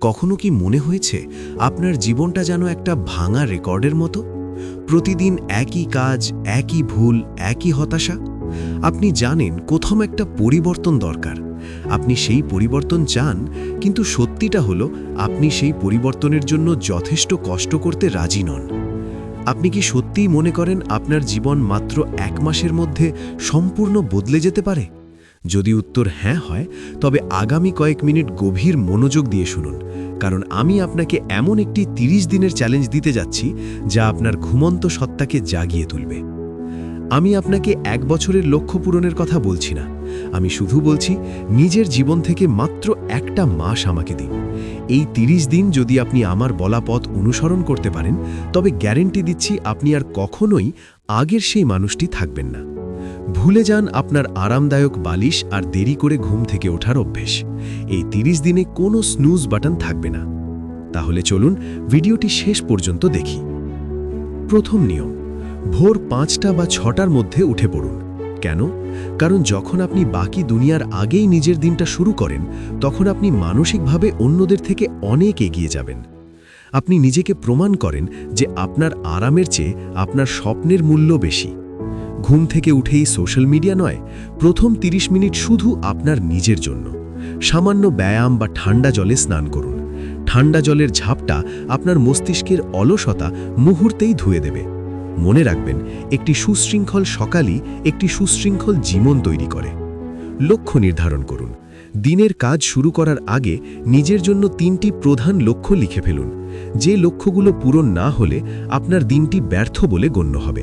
কখনো কি মনে হয়েছে আপনার জীবনটা যেন একটা ভাঙা রেকর্ডের মতো? প্রতিদিন একই কাজ, একই ভুল, একই হতাশা? আপনি জানেন কোথাও একটা পরিবর্তন দরকার। আপনি সেই পরিবর্তন চান, কিন্তু সত্যিটা হলো আপনি সেই পরিবর্তনের জন্য যথেষ্ট কষ্ট করতে রাজি নন। আপনি কি সত্যিই মনে করেন আপনার জীবন মাত্র এক মাসের মধ্যে সম্পূর্ণ বদলে যেতে পারে? যদি উত্তর হ্যাঁ হয়, তবে আগামী কয়েক মিনিট গভীর মনোযোগ দিয়ে শুনুন, কারণ আমি আপনাকে এমন একটি ৩০ দিনের চ্যালেঞ্জ দিতে যাচ্ছি, যা আপনার ঘুমন্ত সত্তাকে জাগিয়ে তুলবে। আমি আপনাকে এক বছরের লক্ষ্য পূরণের কথা বলছি না। আমি শুধু বলছি, নিজের জীবন থেকে মাত্র একটা মাস আমাকে দিন। এই ৩০ দিন যদি আপনি আমার বলা পথ অনুসরণ করতে পারেন, তবে গ্যারেন্টি দিচ্ছি আপনি আর কখনোই আগের সেই মানুষটি থাকবেন না। ভুলে যান আপনার আরামদায়ক বালিশ আর দেরি করে ঘুম থেকে ওঠার অভ্যেস। এই ৩০ দিনে কোনো স্নুজ বাটন থাকবে না। তাহলে চলুন ভিডিওটি শেষ পর্যন্ত দেখি। প্রথম নিয়ম, ভোর পাঁচটা বা ছটার মধ্যে উঠে পড়ুন। কেন? কারণ যখন আপনি বাকি দুনিয়ার আগেই নিজের দিনটা শুরু করেন, তখন আপনি মানসিকভাবে অন্যদের থেকে অনেক এগিয়ে যাবেন। আপনি নিজেকে প্রমাণ করেন যে আপনার আরামের চেয়ে আপনার স্বপ্নের মূল্য বেশি। ঘুম থেকে উঠেই সোশ্যাল মিডিয়া নয়, প্রথম ৩০ মিনিট শুধু আপনার নিজের জন্য। সামান্য ব্যায়াম বা ঠান্ডা জলে স্নান করুন। ঠান্ডা জলের ঝাপটা আপনার মস্তিষ্কের অলসতা মুহূর্তেই ধুয়ে দেবে। মনে রাখবেন, একটি সুশৃঙ্খল সকালই একটি সুশৃঙ্খল জীবন তৈরি করে। লক্ষ্য নির্ধারণ করুন দিনের কাজ শুরু করার আগে নিজের জন্য তিনটি প্রধান লক্ষ্য লিখে ফেলুন। যে লক্ষ্যগুলো পূরণ না হলে আপনার দিনটি ব্যর্থ বলে গণ্য হবে।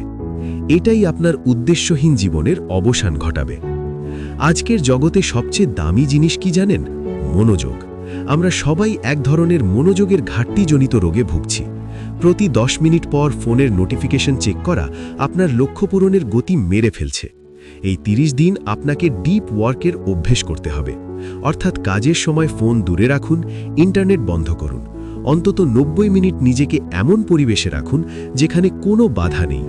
এটাই আপনার উদ্দেশ্যহীন জীবনের অবসান ঘটাবে। আজকের জগতে সবচেয়ে দামি জিনিস কি জানেন? মনোযোগ। আমরা সবাই এক ধরনের মনোযোগের ঘাটতিজনিত রোগে ভুগছি। প্রতি দশ মিনিট পর ফোনের নোটিফিকেশন চেক করা আপনার লক্ষ্য পূরণের গতি মেরে ফেলছে। এই ৩০ দিন আপনাকে ডিপ ওয়ার্কের অভ্যেস করতে হবে। অর্থাৎ কাজের সময় ফোন দূরে রাখুন ইন্টারনেট বন্ধ করুন। অন্তত নব্বই মিনিট নিজেকে এমন পরিবেশে রাখুন যেখানে কোনো বাধা নেই।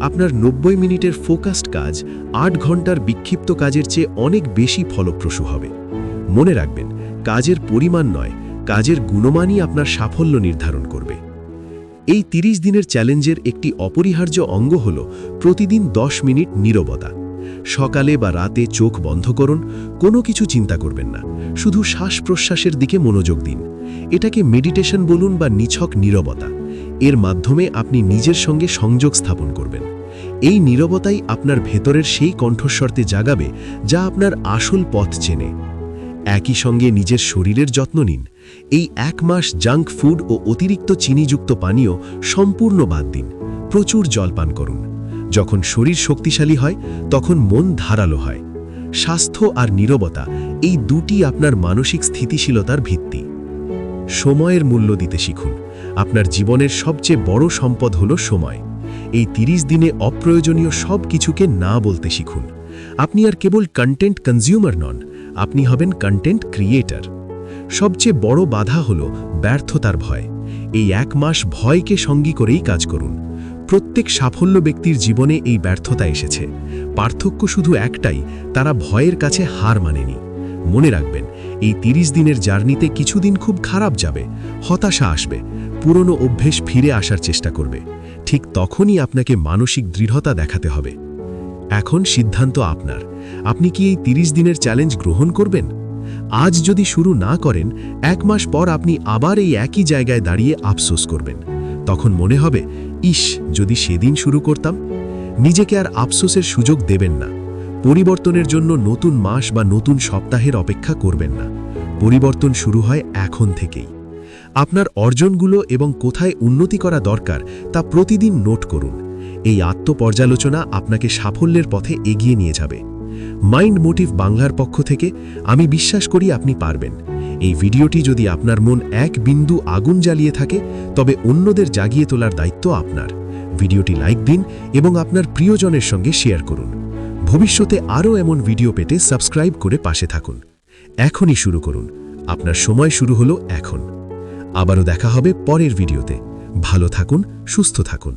আপনার নব্বই মিনিটের ফোকাসড কাজ আট ঘণ্টার বিক্ষিপ্ত কাজের চেয়ে অনেক বেশি ফলপ্রসূ হবে। মনে রাখবেন, কাজের পরিমাণ নয়, কাজের গুণমানই আপনার সাফল্য নির্ধারণ করবে। এই ৩০ দিনের চ্যালেঞ্জের একটি অপরিহার্য অঙ্গ হল প্রতিদিন ১০ মিনিট নীরবতা। সকালে বা রাতে চোখ বন্ধ করুন, কোনো কিছু চিন্তা করবেন না। শুধু শ্বাস প্রশ্বাসের দিকে মনোযোগ দিন। এটাকে মেডিটেশন বলুন বা নিছক নীরবতা। এর মাধ্যমে আপনি নিজের সঙ্গে সংযোগ স্থাপন করবেন। এই নীরবতাই আপনার ভেতরের সেই কণ্ঠস্বরতে জাগাবে যা আপনার আসল পথ চেনে। একই সঙ্গে নিজের শরীরের যত্ন নিন। এই এক মাস জাঙ্ক ফুড ও অতিরিক্ত চিনিযুক্ত পানীয় সম্পূর্ণ বাদ দিন। প্রচুর জল পান করুন। যখন শরীর শক্তিশালী হয়, তখন মন ধারালো হয়। স্বাস্থ্য আর নীরবতা এই দুটি আপনার মানসিক স্থিতিশীলতার ভিত্তি। সময়ের মূল্য দিতে শিখুন। আপনার জীবনের সবচেয়ে বড় সম্পদ হল সময়। এই ৩০ দিনে অপ্রয়োজনীয় সব কিছুকে না বলতে শিখুন। আপনি আর কেবল কন্টেন্ট কনজিউমার নন, আপনি হবেন কন্টেন্ট ক্রিয়েটার সবচেয়ে বড় বাধা হল ব্যর্থতার ভয়। এই এক মাস ভয়কে সঙ্গী করেই কাজ করুন। প্রত্যেক সাফল্য ব্যক্তির জীবনে এই ব্যর্থতা এসেছে। পার্থক্য শুধু একটাই, তারা ভয়ের কাছে হার মানেনি। মনে রাখবেন, এই ৩০ দিনের জার্নিতে কিছুদিন খুব খারাপ যাবে, হতাশা আসবে, পুরনো অভ্যেস ফিরে আসার চেষ্টা করবে। ঠিক তখনই আপনাকে মানসিক দৃঢ়তা দেখাতে হবে। এখন সিদ্ধান্ত আপনার। আপনি কি এই ৩০ দিনের চ্যালেঞ্জ গ্রহণ করবেন? আজ যদি শুরু না করেন, এক মাস পর আপনি আবার এই একই জায়গায় দাঁড়িয়ে আফসোস করবেন। তখন মনে হবে ইস, যদি সেদিন শুরু করতাম, নিজেকে আর আফসোসের সুযোগ দেবেন না। পরিবর্তনের জন্য নতুন মাস বা নতুন সপ্তাহের অপেক্ষা করবেন না। পরিবর্তন শুরু হয় এখন থেকেই। আপনার অর্জনগুলো এবং কোথায় উন্নতি করা দরকার, তা প্রতিদিন নোট করুন। এই আত্মপর্যালোচনা আপনাকে সাফল্যের পথে এগিয়ে নিয়ে যাবে। মাইন্ড মোটিভ বাংলার পক্ষ থেকে আমি বিশ্বাস করি আপনি পারবেন। এই ভিডিওটি যদি আপনার মন এক বিন্দু আগুন জ্বালিয়ে থাকে, তবে অন্যদের জাগিয়ে তোলার দায়িত্ব আপনার। ভিডিওটি লাইক দিন এবং আপনার প্রিয়জনের সঙ্গে শেয়ার করুন। ভবিষ্যতে আরও এমন ভিডিও পেতে সাবস্ক্রাইব করে পাশে থাকুন। এখনই শুরু করুন। আপনার সময় শুরু হলো এখন। আবারও দেখা হবে পরের ভিডিওতে। ভালো থাকুন, সুস্থ থাকুন।